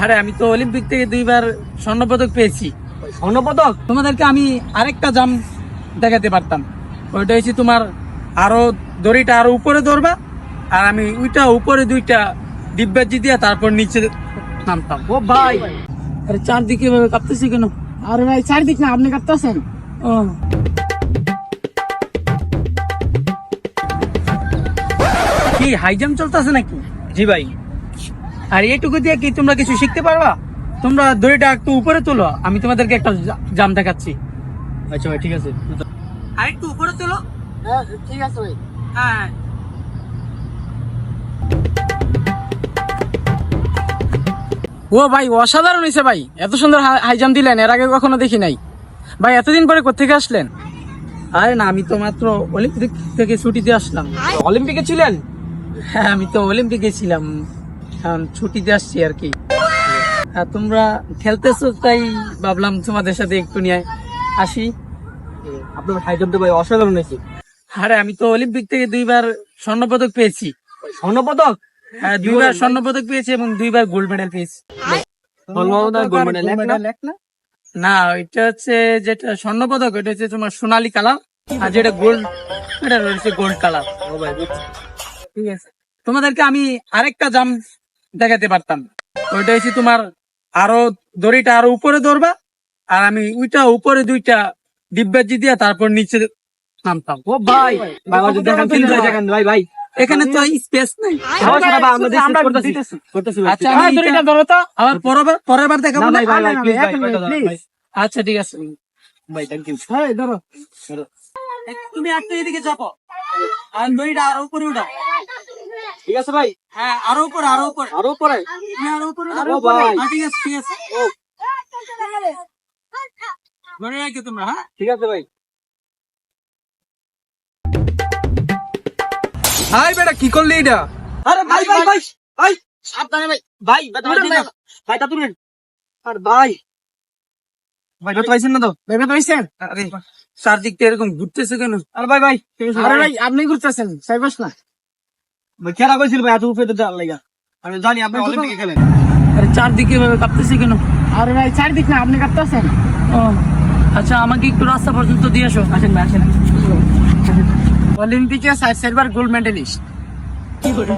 আরে আমি তো অলিম্পিক থেকে দুইবার স্বর্ণপদক পেয়েছি। স্বর্ণপদক? তোমাদেরকে আমি আরেকটা জাম দেখাতে পারতাম। ওইটা হচ্ছে তোমার আরও দড়িটা আরও উপরে ধরবা আর আমি ওইটা উপরে দুইটা ডিব্বাজি দিয়া তারপর নিচে নামতাম। ও ভাই। আরে চারদিকে এভাবে কাঁপতেছি কেন? আরে ভাই চারিদিক না আপনি কাটতেছেন ও। কি হাই জাম্প চলতেছে নাকি? জি ভাই। আর এইটুকু দিয়ে কি তোমরা কিছু শিখতে পারবা? তোমরা দড়িটা একটু উপরে তোলো আমি তোমাদেরকে একটা জাম দেখাচ্ছি। আচ্ছা ভাই ঠিক আছে। আর একটু উপরে তোলো। হ্যাঁ ঠিক আছে ভাই। হ্যাঁ। ও ভাই অসাধারণ হয়েছে ভাই। এত সুন্দর হাই জাম্প দিলেন এর আগে কখনো দেখি নাই। ভাই এতদিন পরে কোথেকে আসলেন? আরে না আমি তো মাত্র অলিম্পিক থেকে ছুটিতে আসলাম। অলিম্পিকে ছিলেন? হ্যাঁ আমি তো অলিম্পিকে ছিলাম। এখন ছুটিতে আসছি আর কি। আর তোমরা খেলতেছো তাই ভাবলাম তোমাদের সাথে একটু নিয়ে আসি। আপনার হাই জাম্পটা ভাই অসাধারণ হয়েছে। আরে আমি তো অলিম্পিক থেকে দুইবার স্বর্ণপদক পেয়েছি। স্বর্ণপদক? হ্যাঁ দুইবার স্বর্ণপদক পেয়েছি এবং দুইবার গোল্ড মেডেল পেয়েছি। না? ওইটা হচ্ছে যেটা স্বর্ণপদক ওইটা হচ্ছে তোমার সোনালী কালার। আর যেটা গোল্ড এটা রয়েছে গোল্ড কালার। ঠিক আছে। তোমাদেরকে আমি আরেকটা জাম দেখাতে পারতাম ওইটা হচ্ছে তোমার আরও দড়িটা আরও উপরে ধরবা আর আমি ওইটা উপরে দুইটা ডিব্বাজি দিয়া তারপর নিচে নামতাম। ও ভাই ভাই আমাদের দেখান তিন ভাই দেখান ভাই ভাই। এখানে তো স্পেস নাই। আচ্ছা আবার পরের বার- পরের বার দেখাবো। আচ্ছা ঠিক আছে। ভাই, thank you. হ্যাঁ ধরো। তুমি একটু এদিকে চাপো। আর দড়িটা আরও উপরে উঠাও। ঠিক আছে ভাই? হ্যাঁ আরও উপরে আরও উপরে। আরও পরে তুমি আরও উপরে আরও ভাই। হ্যাঁ, ঠিক আছে ঠিক আছে। মনে রাখো তোমরা হ্যাঁ? ঠিক আছে ভাই। হাই বেটা কি করলি এটা? আরে ভাই ভাই ভাই ভাই। সাবধানে ভাই। ভাই তা তুলেন আর ভাই। ভাই পাইছেন না তো? হইছেন আরে চারদিকটা এরকম ঘুরতেছে কেন? আর ভাই ভাই। আরে ভাই আপনি ঘুরতেছেন সাইবাস না। খেলা করেছিল ভাই এত উপরে তো দেওয়ার লাগা আমি জানি আপনি অলিম্পিকে খেলেন। আরে চারদিকে এভাবে কাঁপতেছে কেন? আরে ভাই চারদিক না আপনি কাটতেছেন ও আচ্ছা আমাকে একটু রাস্তা পর্যন্ত দিয়ে আসো। আসেন ভাই আসেন। অলিম্পিকে সাইড সাইডবার গোল্ড মেডেলিস্ট কি করে?